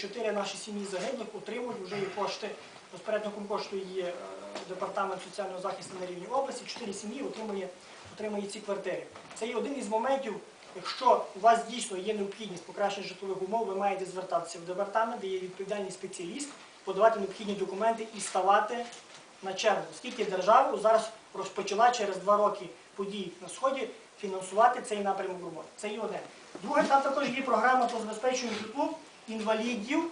чотири наші сім'ї загиблих отримують вже є кошти. Розпорядником кошту є е, департамент соціального захисту на рівні області. Чотири сім'ї отримує, отримує ці квартири. Це є один із моментів. Якщо у вас дійсно є необхідність покращення житлових умов, ви маєте звертатися в департамент, де є відповідальний спеціаліст, подавати необхідні документи і ставати на чергу. Оскільки держава зараз розпочала через два роки подій на сході фінансувати цей напрямок роботи. Це є одне. Друге, там також є програма по забезпеченню житлу інвалідів,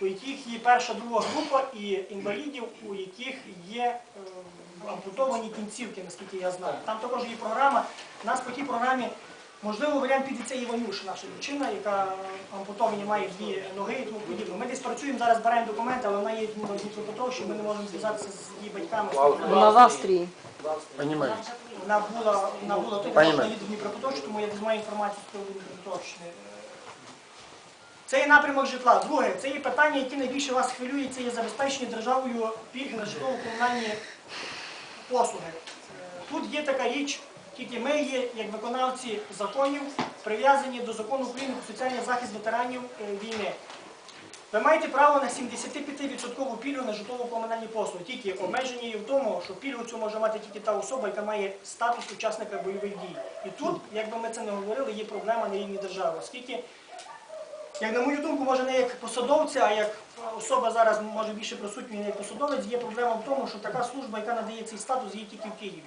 у яких є перша, друга група, і інвалідів, у яких є е, ампутовані кінцівки, наскільки я знаю. Там також є програма. У нас по тій програмі, можливо, варіант піде це Іванюша, наша дівчина, яка ампутовані має дві ноги і тому подібне. Ми десь працюємо, зараз беремо документи, але вона є в Дніпропетровщині, ми не можемо зв'язатися з її батьками. Вона в Австрії. Вона була, вона була тут, вона їде в Дніпропетровщину, тому я не маю інформацію з Дніпропетровщини. Це є напрямок житла. Друге, це є питання, які найбільше вас хвилюють, це є забезпечення державою пільги на житлово-комунальні послуги. Тут є така річ, тільки ми є, як виконавці законів, прив'язані до закону України про соціальний захист ветеранів е, війни. Ви маєте право на 75% пільгу на житлово-комунальні послуги. Тільки обмеження є в тому, що пільгу цю може мати тільки та особа, яка має статус учасника бойових дій. І тут, як би ми це не говорили, є проблема на рівні держави. Оскільки, як на мою думку, може не як посадовця, а як особа зараз може більше присутня не як посадовець, є проблема в тому, що така служба, яка надає цей статус, є тільки в Києві.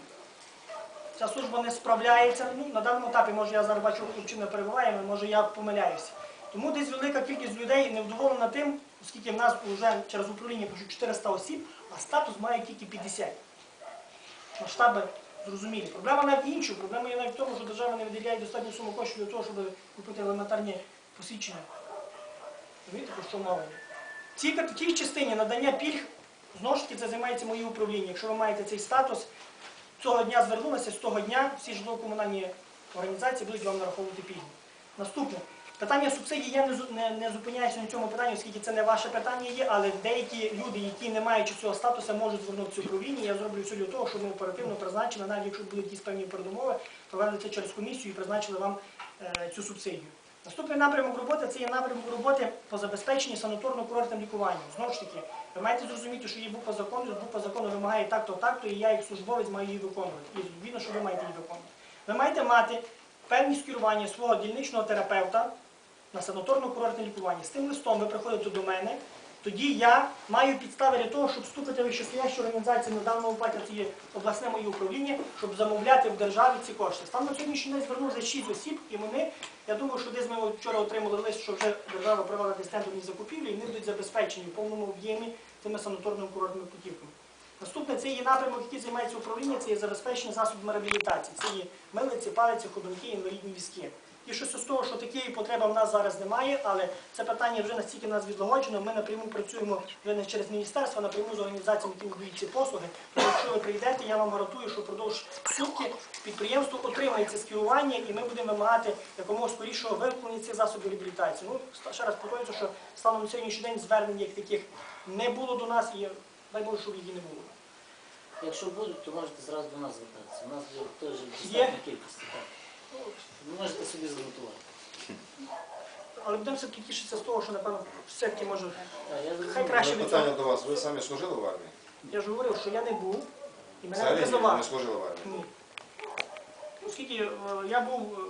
Ця служба не справляється. Ну, на даному етапі, може, я зараз бачу, хлопчина перебуває, може я помиляюся. Тому десь велика кількість людей невдоволена тим, оскільки в нас вже через управління пишуть 400 осіб, а статус має тільки 50. Масштаби зрозумілі. Проблема навіть інша. Проблема є навіть в тому, що держава не виділяє достатньо суму коштів для того, щоб купити елементарні посвідчення. Розумієте, про що мова? Цій, тій частині надання пільг, знову ж таки, це займається моє управління. Якщо ви маєте цей статус, цього дня звернулися, з того дня всі житлово-комунальні організації будуть вам нараховувати пільги. Наступне. Питання субсидій я не, не, не зупиняюся на цьому питанні, оскільки це не ваше питання є, але деякі люди, які не маючи цього статусу, можуть звернутися в управління. Я зроблю все для того, щоб ми оперативно призначили, навіть якщо будуть якісь певні передумови, провели це через комісію і призначили вам е, цю субсидію. Наступний напрямок роботи це є напрямок роботи по забезпеченні санаторно-курортним лікуванням. Знову ж таки, ви маєте зрозуміти, що є буква закону, буква закону вимагає так-то, так-то, і я як службовець маю її виконувати. І відповідно, що ви маєте її виконувати. Ви маєте мати певні скерування свого дільничного терапевта на санаторно-курортне лікування. З тим листом ви приходите до мене, тоді я маю підстави для того, щоб вступити в вищестоящу організацію на даному випадку це є обласне моє управління, щоб замовляти в державі ці кошти. Стан на сьогоднішній день звернувся 6 осіб, і вони, я думаю, що десь ми вчора отримали лист, що вже держава провела десь закупівлі, і вони будуть забезпечені в повному об'ємі тими санаторними курортними путівками. Наступне це є напрямок, який займається управління, це є забезпечення засобами реабілітації. Це є милиці, палиці, ходунки, інвалідні візки. І щось з того, що такої потреби в нас зараз немає, але це питання вже настільки нас відлагоджено. Ми напряму працюємо вже не через міністерство, а напряму з організаціями, які надають ці послуги. Тому якщо ви прийдете, я вам гарантую, що впродовж сутки підприємство отримає це скерування, і ми будемо вимагати якомога скорішого вимкнення цих засобів реабілітації. Ну ще раз повторюю, що станом на сьогоднішній день звернень як таких не було до нас, і дай Боже, щоб її не було. Якщо будуть, то можете зразу до нас звертатися. У нас є теж Є? достатня кількість. Так. Ви можете собі зготувати. Але будемо все-таки тішитися з того, що напевно все-таки може. Так, я Хай зрозумів. краще від цього. питання до вас. Ви самі служили в армії? Я ж говорив, що я не був і мене Взагалі не ні, призивали. не служили в армії. Ні. Оскільки е, я був, е,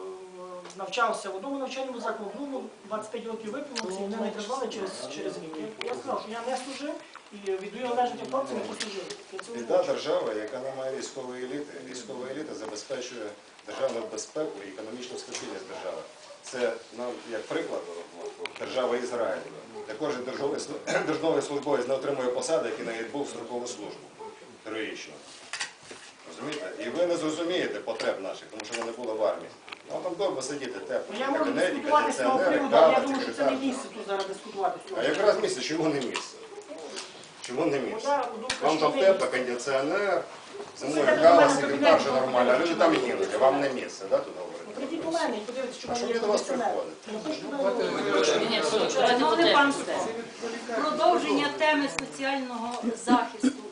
навчався в одному навчальному закладі, ну, 25 років виповнилося, і мене не призвали через, через рік. Я, я сказав, що я не служив і належні служили. Біда держави, яка не має військової еліти. Військова еліта забезпечує державну безпеку і економічну стабільність держави. Це нам як приклад держава Ізраїль. Де кожен державний, державний службовець не отримує посади, який навіть був строкову службу героїчно. Розумієте? І ви не зрозумієте потреб наших, тому що ви не були в армії. Вам там добре сидіти тепло, Ну, я можу кабінеті, дискутувати з цього кондиціонери, приводу, але я думаю, що це не місце тут зараз дискутувати. А якраз місце, чому не місце? Чому не місце? Моя думка, Вам там тепло, кондиционер, кондиціонер, зимою кабінеті, все нормально, а люди там гинуть, а вам не місце, да, тут. Прийдіть до мене і подивіться, що А що мене до вас приходить? Ну, то туди- Шановне панство, продовження теми соціального захисту